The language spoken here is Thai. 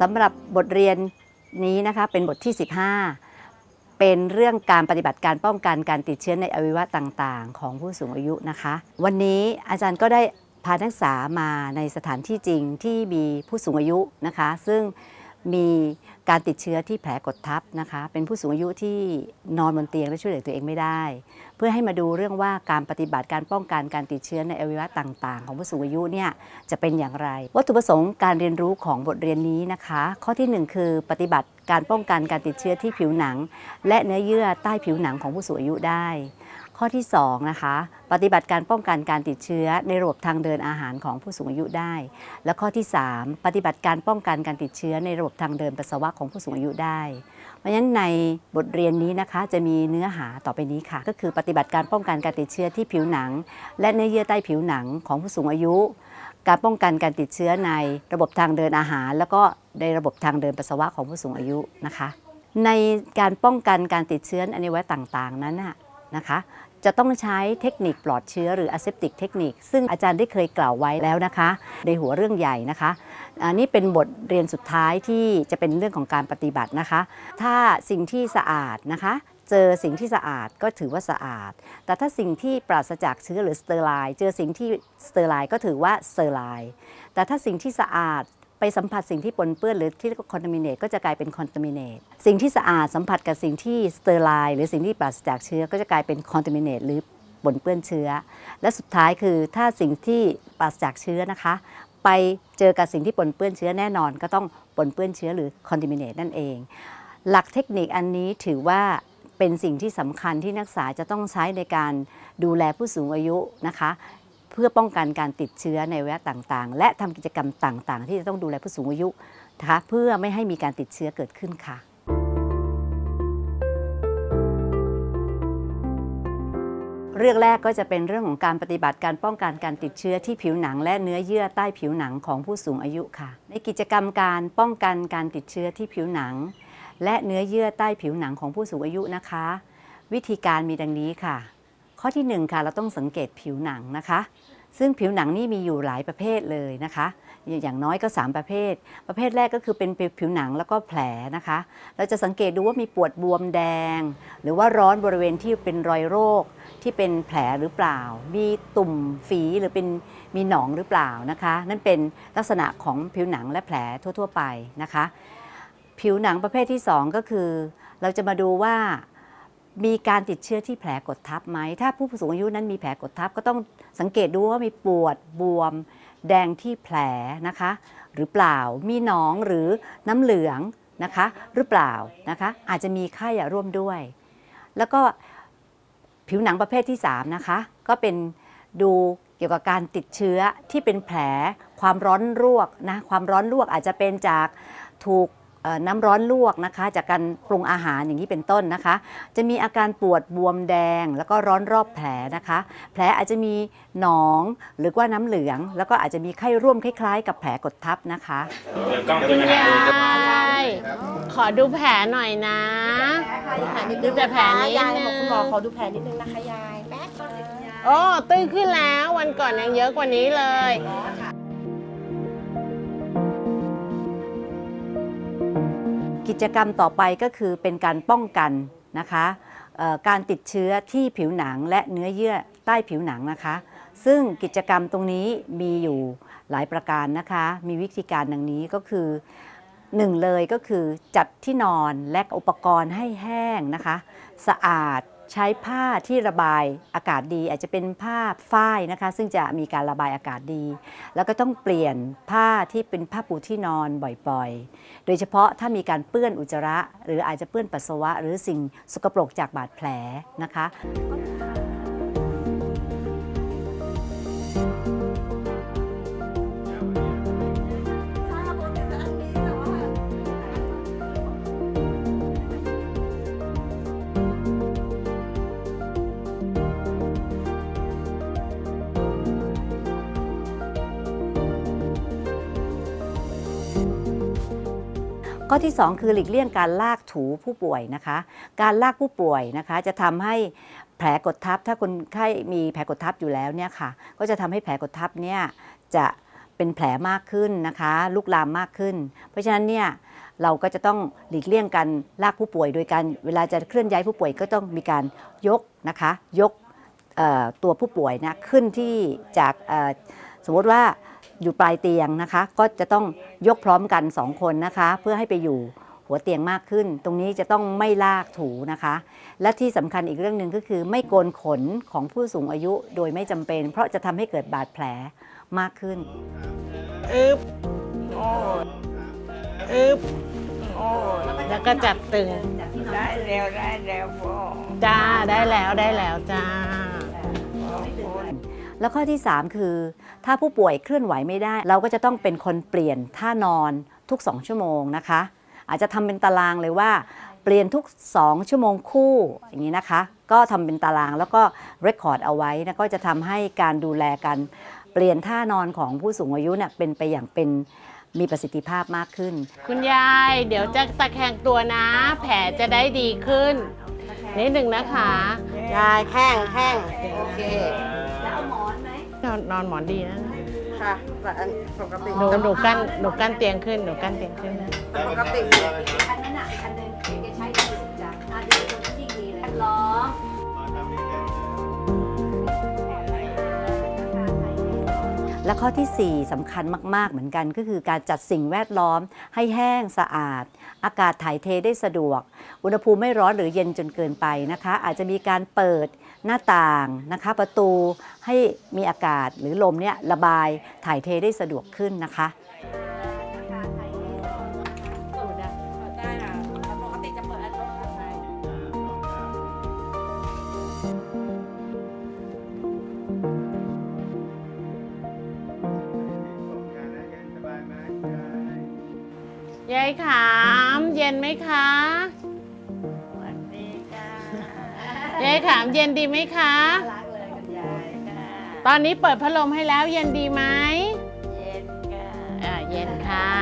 สำหรับบทเรียนนี้นะคะเป็นบทที่ 15 เป็นเรื่องการปฏิบัติการป้องกันการติดเชื้อในอวัยวะต่างๆ ของผู้สูงอายุนะคะ วันนี้อาจารย์ก็ได้พานักศึกษามาในสถานที่จริงที่มีผู้สูงอายุนะคะ ซึ่ง มีการติดเชื้อที่แผลกดทับนะคะ เป็นผู้สูงอายุที่นอนบนเตียงและช่วยเหลือตัวเองไม่ได้ เพื่อให้มาดูเรื่องว่าการปฏิบัติการป้องกันการติดเชื้อในอวัยวะต่าง ๆ ของผู้สูงอายุเนี่ยจะเป็นอย่างไร วัตถุประสงค์การเรียนรู้ของบทเรียนนี้นะคะ ข้อที่หนึ่งคือปฏิบัติการป้องกันการติดเชื้อที่ผิวหนัง และเนื้อเยื่อใต้ผิวหนังของผู้สูงอายุได้ ข้อที่สองนะคะปฏิบัติการป้องกันการติดเชื้อในระบบทางเดินอาหารของผู้สูงอายุได้ และข้อที่ 3 ปฏิบัติการป้องกันการติดเชื้อในระบบทางเดินปัสสาวะของผู้สูงอายุได้ เพราะฉะนั้นในบทเรียนนี้นะคะจะมีเนื้อหาต่อไปนี้ค่ะ ก็คือปฏิบัติการป้องกันการติดเชื้อที่ผิวหนัง และเนื้อเยื่อใต้ผิวหนังของผู้สูงอายุ การป้องกันการติดเชื้อในระบบทางเดินอาหาร แล้วก็ในระบบทางเดินปัสสาวะของผู้สูงอายุนะคะ ในการป้องกันการติดเชื้อในอวัยต่างๆ นั้นนะคะ จะต้องใช้เทคนิคปลอดเชื้อหรือ aseptic เทคนิคซึ่งอาจารย์ได้เคยกล่าวไว้แล้วนะคะ ในหัวเรื่องใหญ่นะคะอันนี้เป็นบทเรียนสุดท้ายที่จะเป็นเรื่องของการปฏิบัตินะคะ ถ้าสิ่งที่สะอาดนะคะ เจอสิ่งที่สะอาดก็ถือว่าสะอาด แต่ถ้าสิ่งที่ปราศจากเชื้อหรือสเตอร์ไลน์เจอสิ่งที่สเตอร์ไลน์ก็ถือว่าสเตอร์ไลน์แต่ถ้าสิ่งที่สะอาด ไปสัมผัสสิ่งที่ปนเปื้อนหรือที่เรียกว่าคอนตามิเนตก็จะกลายเป็นคอนตามิเนตสิ่งที่สะอาดสัมผัสกับสิ่งที่สเตอร์ไลน์หรือสิ่งที่ปราศจากเชื้อก็จะกลายเป็นคอนตามิเนตหรือปนเปื้อนเชื้อ และสุดท้ายคือถ้าสิ่งที่ปราศจากเชื้อนะคะ ไปเจอกับสิ่งที่ปนเปื้อนเชื้อแน่นอน ก็ต้องปนเปื้อนเชื้อหรือคอนตามิเนตนั่นเอง หลักเทคนิคอันนี้ถือว่าเป็นสิ่งที่สำคัญที่นักศึกษาจะต้องใช้ในการดูแลผู้สูงอายุนะคะ เพื่อป้องกันการติดเชื้อในแวะต่างๆ และทำกิจกรรมต่างๆ ที่จะต้องดูแลผู้สูงอายุนะคะเพื่อไม่ให้มีการติดเชื้อเกิดขึ้นค่ะเรื่องแรกก็จะเป็นเรื่องของการปฏิบัติการป้องกันการติดเชื้อที่ผิวหนัง และเนื้อเยื่อใต้ผิวหนังของผู้สูงอายุค่ะ ในกิจกรรมการป้องกันการติดเชื้อที่ผิวหนัง และเนื้อเยื่อใต้ผิวหนังของผู้สูงอายุนะคะ วิธีการมีดังนี้ค่ะ ข้อที่หนึ่งค่ะ เราต้องสังเกตผิวหนังนะคะ ซึ่งผิวหนังนี่มีอยู่หลายประเภทเลยนะคะ อย่างน้อยก็ 3 ประเภท ประเภทแรกก็คือเป็นผิวหนังแล้วก็แผลนะคะ เราจะสังเกตดูว่ามีปวดบวมแดง หรือว่าร้อนบริเวณที่เป็นรอยโรคที่เป็นแผลหรือเปล่า มีตุ่มฝีหรือเป็นมีหนองหรือเปล่านะคะ นั่นเป็นลักษณะของผิวหนังและแผลทั่ว ๆ ไปนะคะ ผิวหนังประเภทที่ 2 ก็คือ เราจะมาดูว่า มีการติดเชื้อที่แผลกดทับไหม ถ้าผู้สูงอายุนั้นมีแผลกดทับก็ต้องสังเกตดูว่ามีปวดบวม แดงที่แผลนะคะ หรือเปล่ามีหนองหรือน้ำเหลืองนะคะ หรือเปล่านะคะ อาจจะมีไข้ร่วมด้วย แล้วก็ผิวหนังประเภทที่ 3 นะคะ ก็เป็นดูเกี่ยวกับการติดเชื้อที่เป็นแผลความร้อนลวกนะความร้อนลวกอาจจะเป็นจากถูก น้ำร้อนลวกนะคะ จากการปรุงอาหารอย่างนี้เป็นต้นนะคะ จะมีอาการปวดบวมแดง แล้วก็ร้อนรอบแผลนะคะ แผลอาจจะมีหนองหรือว่าน้ำเหลือง แล้วก็อาจจะมีไข้ร่วมคล้ายๆ กับแผลกดทับนะคะเดี๋ยวกล้องคุจะณไปหายายขอดูแผลหน่อยนะดูแต่แผลนิดยายนึบอกงคุณหมอขอดูแผลนิดนึงนะคะยายแป๊บนึงโอ้ตื้นขึ้นแล้ววันก่อนยังเยอะกว่านี้เลย กิจกรรมต่อไปก็คือเป็นการป้องกันนะคะการติดเชื้อที่ผิวหนังและเนื้อเยื่อใต้ผิวหนังนะคะ ซึ่งกิจกรรมตรงนี้มีอยู่หลายประการนะคะ มีวิธีการดังนี้ก็คือหนึ่งเลยก็คือจัดที่นอนและอุปกรณ์ให้แห้งนะคะ สะอาด ใช้ผ้าที่ระบายอากาศดี อาจจะเป็นผ้าฝ้ายนะคะ ซึ่งจะมีการระบายอากาศดี แล้วก็ต้องเปลี่ยนผ้าที่เป็นผ้าปูที่นอนบ่อยๆ โดยเฉพาะถ้ามีการเปื้อนอุจจาระ หรืออาจจะเปื้อนปัสสาวะ หรือสิ่งสกปรกจากบาดแผลนะคะ ข้อที่ 2 คือหลีกเลี่ยงการลากถูผู้ป่วยนะคะ การลากผู้ป่วยนะคะจะทำให้แผลกดทับ ถ้าคนไข้มีแผลกดทับอยู่แล้วเนี่ยค่ะ ก็จะทำให้แผลกดทับเนี่ยจะเป็นแผลมากขึ้นนะคะ ลุกลามมากขึ้น เพราะฉะนั้นเนี่ยเราก็จะต้องหลีกเลี่ยงการลากผู้ป่วย โดยการเวลาจะเคลื่อนย้ายผู้ป่วยก็ต้องมีการยกนะคะ ยกตัวผู้ป่วยนะขึ้นที่จากสมมติว่า อยู่ปลายเตียงนะคะ ก็จะต้องยกพร้อมกัน 2 คนนะคะ เพื่อให้ไปอยู่หัวเตียงมากขึ้น ตรงนี้จะต้องไม่ลากถูนะคะ และที่สำคัญอีกเรื่องหนึ่งก็คือ ไม่โกนขนของผู้สูงอายุโดยไม่จำเป็น เพราะจะทำให้เกิดบาดแผลมากขึ้นอึบโอ้ยอึบโอ้ยแล้วก็จับตึง ได้แล้วได้แล้วพ่อจ้าได้แล้วได้แล้วจ้า แล้วข้อที่ 3 คือ ถ้าผู้ป่วยเคลื่อนไหวไม่ได้ เราก็จะต้องเป็นคนเปลี่ยนท่านอนทุก 2 ชั่วโมงนะคะ อาจจะทำเป็นตารางเลยว่า เปลี่ยนทุก 2 ชั่วโมงคู่อย่างนี้นะคะ ก็ทำเป็นตารางแล้วก็เรคคอร์ดเอาไว้นะก็จะทำให้การดูแลกันเปลี่ยนท่านอนของผู้สูงอายุเนี่ยเป็นไปอย่างเป็นมีประสิทธิภาพมากขึ้น คุณยายเดี๋ยวจะตะแคงตัวนะ แผลจะได้ดีขึ้นนิดหนึ่งนะคะ ยายแข้งแข้งโอเค นอนนอนหมอนดีนะค่ะแต่อันปกติหนูหนูกั้นหนูกั้นเตียงขึ้นหนูกั้นเตียงขึ้นนะแต่ปกติ อันนั้นอะอันนึงจะใช้ดีจ้ะอันนี้คนที่ดีเลยล้อ และข้อทีสี่4สำคัญมาก ๆ เหมือนกันก็คือการจัดสิ่งแวดล้อมให้แห้งสะอาด อากาศถ่ายเทได้สะดวก อุณหภูมิไม่ร้อนหรือเย็นจนเกินไปนะคะ อาจจะมีการเปิดหน้าต่างนะคะ ประตูให้มีอากาศหรือลมเนี่ยระบายถ่ายเทได้สะดวกขึ้นนะคะ ยายขาม เย็นไหมคะสวัสดีค่ะยายขามเย็นดีไหมคะ รักเลยคุณยายค่ะตอนนี้เปิดพัดลมให้แล้วเย็นดีไหมเย็นค่ะ อ่าเย็นค่ะ